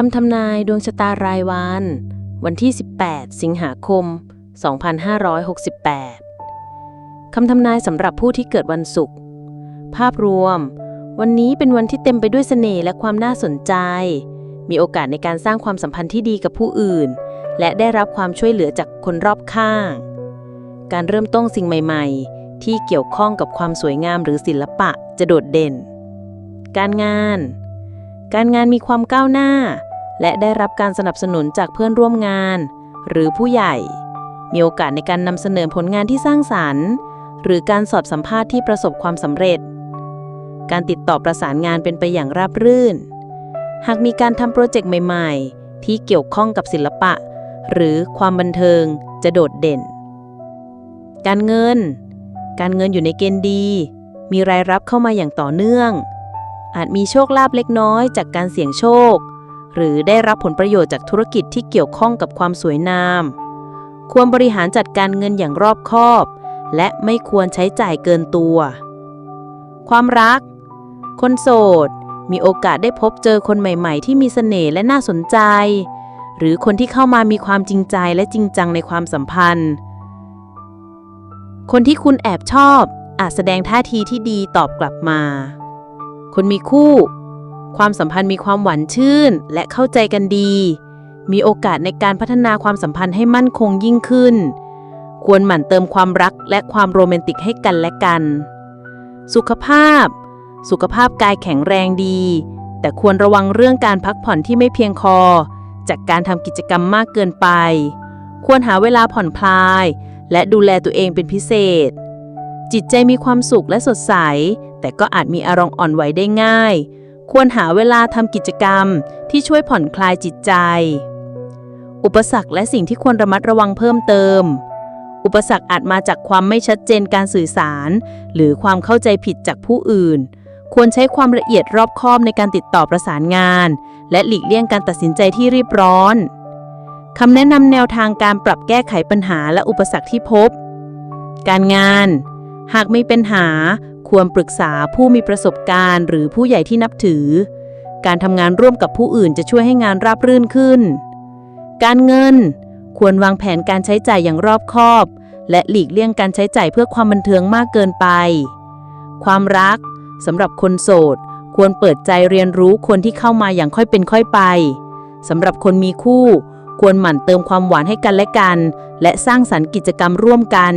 คำทำนายดวงชะตารายวัน วันที่ 18 สิงหาคม 2568 คำทำนายสำหรับผู้ที่เกิดวันศุกร์ ภาพรวม วันนี้เป็นวันที่เต็มไปด้วยเสน่ห์และความน่าสนใจ มีโอกาสในการสร้างความสัมพันธ์ที่ดีกับผู้อื่น และได้รับความช่วยเหลือจากคนรอบข้าง การเริ่มต้นสิ่งใหม่ ๆ ที่เกี่ยวข้องกับความสวยงามหรือศิลปะจะโดดเด่น การงานการงานมีความก้าวหน้า และได้รับการสนับสนุนจากเพื่อนร่วมงาน หรือผู้ใหญ่ มีโอกาสในการนำเสนอผลงานที่สร้างสรรค์ หรือการสอบสัมภาษณ์ที่ประสบความสำเร็จ การติดต่อประสานงานเป็นไปอย่างราบรื่น หากมีการทำโปรเจกต์ใหม่ๆ ที่เกี่ยวข้องกับศิลปะ หรือความบันเทิงจะโดดเด่น การเงิน การเงินอยู่ในเกณฑ์ดี มีรายรับเข้ามาอย่างต่อเนื่อง อาจมีโชคลาภเล็กน้อยจากการเสี่ยงโชค หรือได้รับผลประโยชน์จากธุรกิจที่เกี่ยวข้องกับความสวยงาม ควรบริหารจัดการเงินอย่างรอบคอบ และไม่ควรใช้จ่ายเกินตัว ความรัก คนโสด มีโอกาสได้พบเจอคนใหม่ ๆ ที่มีเสน่ห์และน่าสนใจ หรือคนที่เข้ามามีความจริงใจและจริงจังในความสัมพันธ์ คนที่คุณแอบชอบอาจแสดงท่าทีที่ดีตอบกลับมา คนมีคู่ ความสัมพันธ์มีความหวานชื่นและเข้าใจกันดี มีโอกาสในการพัฒนาความสัมพันธ์ให้มั่นคงยิ่งขึ้น ควรหมั่นเติมความรักและความโรแมนติกให้กันและกัน สุขภาพ สุขภาพกายแข็งแรงดี แต่ควรระวังเรื่องการพักผ่อนที่ไม่เพียงพอจากการทำกิจกรรมมากเกินไป ควรหาเวลาผ่อนคลาย และดูแลตัวเองเป็นพิเศษ จิตใจมีความสุขและสดใส แต่ก็อาจมีอารมณ์อ่อนไหวได้ง่าย ควรหาเวลาทำกิจกรรมที่ช่วยผ่อนคลายจิตใจ อุปสรรคและสิ่งที่ควรระมัดระวังเพิ่มเติม อุปสรรคอาจมาจากความไม่ชัดเจนการสื่อสาร หรือความเข้าใจผิดจากผู้อื่น ควรใช้ความละเอียดรอบคอบในการติดต่อประสานงาน และหลีกเลี่ยงการตัดสินใจที่รีบร้อนคำแนะนำแนวทางการปรับแก้ไขปัญหาและอุปสรรคที่พบ การงาน หากมีปัญหา ควรปรึกษาผู้มีประสบการณ์ หรือผู้ใหญ่ที่นับถือ การทำงานร่วมกับผู้อื่นจะช่วยให้งานราบรื่นขึ้น การเงิน ควรวางแผนการใช้จ่ายอย่างรอบคอบ และหลีกเลี่ยงการใช้จ่ายเพื่อความบันเทิงมากเกินไป ความรักสำหรับคนโสด ควรเปิดใจเรียนรู้คนที่เข้ามาอย่างค่อยเป็นค่อยไปสำหรับคนมีคู่ ควรหมั่นเติมความหวานให้กันและกัน และสร้างสรรค์กิจกรรมร่วมกัน